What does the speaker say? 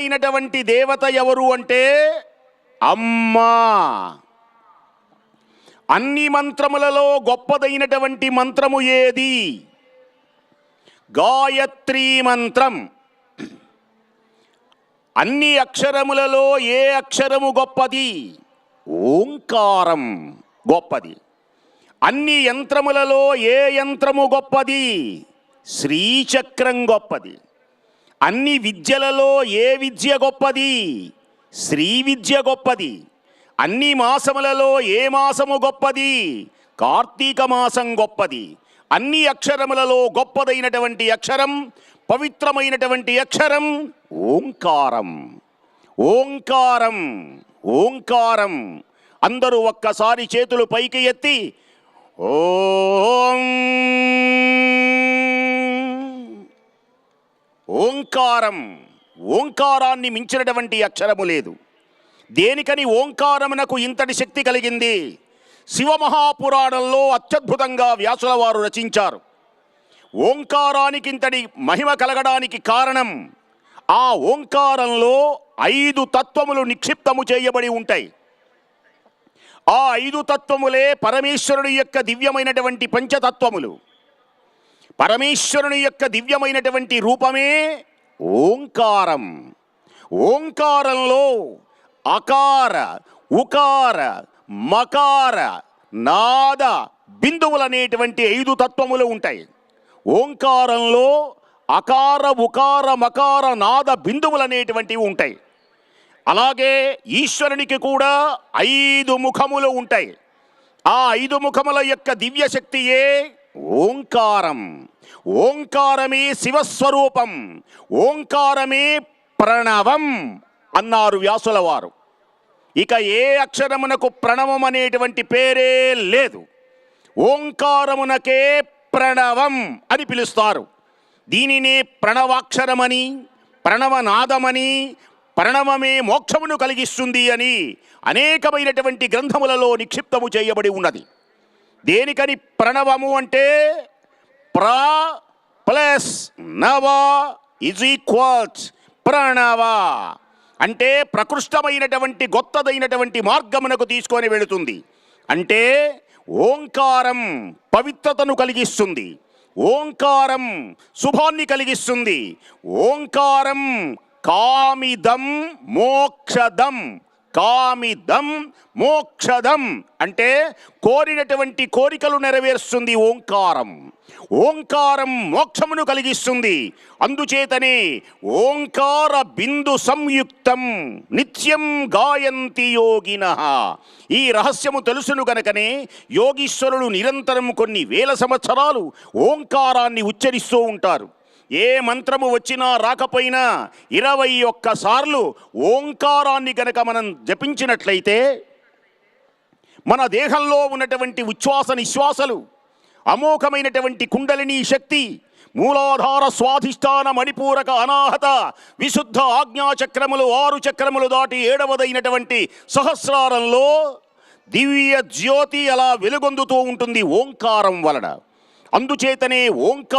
అయినటువంటి దేవత ఎవరు అంటే అమ్మా. అన్ని మంత్రములలో గొప్పదైనటువంటి మంత్రము ఏది? గాయత్రీ మంత్రం. అన్ని అక్షరములలో ఏ అక్షరము గొప్పది? ఓంకారం గొప్పది. అన్ని యంత్రములలో ఏ యంత్రము గొప్పది? శ్రీచక్రం గొప్పది. అన్ని విద్యలలో ఏ విద్య గొప్పది? శ్రీ విద్య గొప్పది. అన్ని మాసములలో ఏ మాసము గొప్పది? కార్తీక మాసం గొప్పది. అన్ని అక్షరములలో గొప్పదైనటువంటి అక్షరం పవిత్రమైనటువంటి అక్షరం ఓంకారం. ఓంకారం ఓంకారం. అందరూ ఒక్కసారి చేతులు పైకి ఎత్తి ఓం ఓంకారం ఓంకారాన్ని మించినటువంటి అక్షరము లేదు. దేనికని ఓంకారమునకు ఇంతటి శక్తి కలిగింది? శివమహాపురాణంలో అత్యద్భుతంగా వ్యాసుల వారు రచించారు. ఓంకారానికి ఇంతటి మహిమ కలగడానికి కారణం ఆ ఓంకారంలో ఐదు తత్వములు నిక్షిప్తము చేయబడి ఉంటాయి. ఆ ఐదు తత్వములే పరమేశ్వరుని యొక్క దివ్యమైనటువంటి పంచతత్వములు. పరమేశ్వరుని యొక్క దివ్యమైనటువంటి రూపమే ఓంకారం. ఓంకారంలో అకార ఉకార మకార నాద బిందువులనేటువంటి ఐదు తత్వములు ఉంటాయి. ఓంకారంలో అకార ఉకార మకార నాద బిందువులనేటువంటివి ఉంటాయి. అలాగే ఈశ్వరునికి కూడా ఐదు ముఖములు ఉంటాయి. ఆ ఐదు ముఖముల యొక్క దివ్య శక్తియే ఓంకారం. ఓంకారమే శివస్వరూపం. ఓంకారమే ప్రణవం అన్నారు వ్యాసుల వారు ఇక ఏ అక్షరమునకు ప్రణవం అనేటువంటి పేరే లేదు. ఓంకారమునకే ప్రణవం అని పిలుస్తారు. దీనినే ప్రణవాక్షరమని ప్రణవనాదమని ప్రణవమే మోక్షమును కలిగిస్తుంది అని అనేకమైనటువంటి గ్రంథములలో నిక్షిప్తము చేయబడి ఉన్నది. దేనికని ప్రణవము అంటే ప్ర ప్లస్ నవ ఇజ్ ఈక్వల్స్ ప్రణవ అంటే ప్రకృష్టమైనటువంటి గొత్తదైనటువంటి మార్గమునకు తీసుకొని వెళుతుంది. అంటే ఓంకారం పవిత్రతను కలిగిస్తుంది. ఓంకారం శుభాన్ని కలిగిస్తుంది. ఓంకారం కామిదం మోక్షదం. కామిదం మోక్షదం అంటే కోరినటువంటి కోరికలు నెరవేరుస్తుంది ఓంకారం. ఓంకారం మోక్షమును కలిగిస్తుంది. అందుచేతనే ఓంకార బిందు సంయుక్తం నిత్యం గాయంతి యోగిన. ఈ రహస్యము తెలుసును గనకనే యోగీశ్వరులు నిరంతరం కొన్ని వేల సంవత్సరాలు ఓంకారాన్ని ఉచ్చరిస్తూ ఉంటారు. ఏ మంత్రము వచ్చినా రాకపోయినా ఇరవై ఒక్కసార్లు ఓంకారాన్ని గనక మనం జపించినట్లయితే మన దేహంలో ఉన్నటువంటి ఉచ్ఛ్వాస నిశ్వాసలు అమోఘమైనటువంటి కుండలిని శక్తి మూలాధార స్వాధిష్టాన మణిపూరక అనాహత విశుద్ధ ఆజ్ఞాచక్రములు ఆరు చక్రములు దాటి ఏడవదైనటువంటి సహస్రారంలో దివ్య జ్యోతి అలా వెలుగొందుతూ ఉంటుంది ఓంకారం వలన. అందుచేతనే ఓంకారం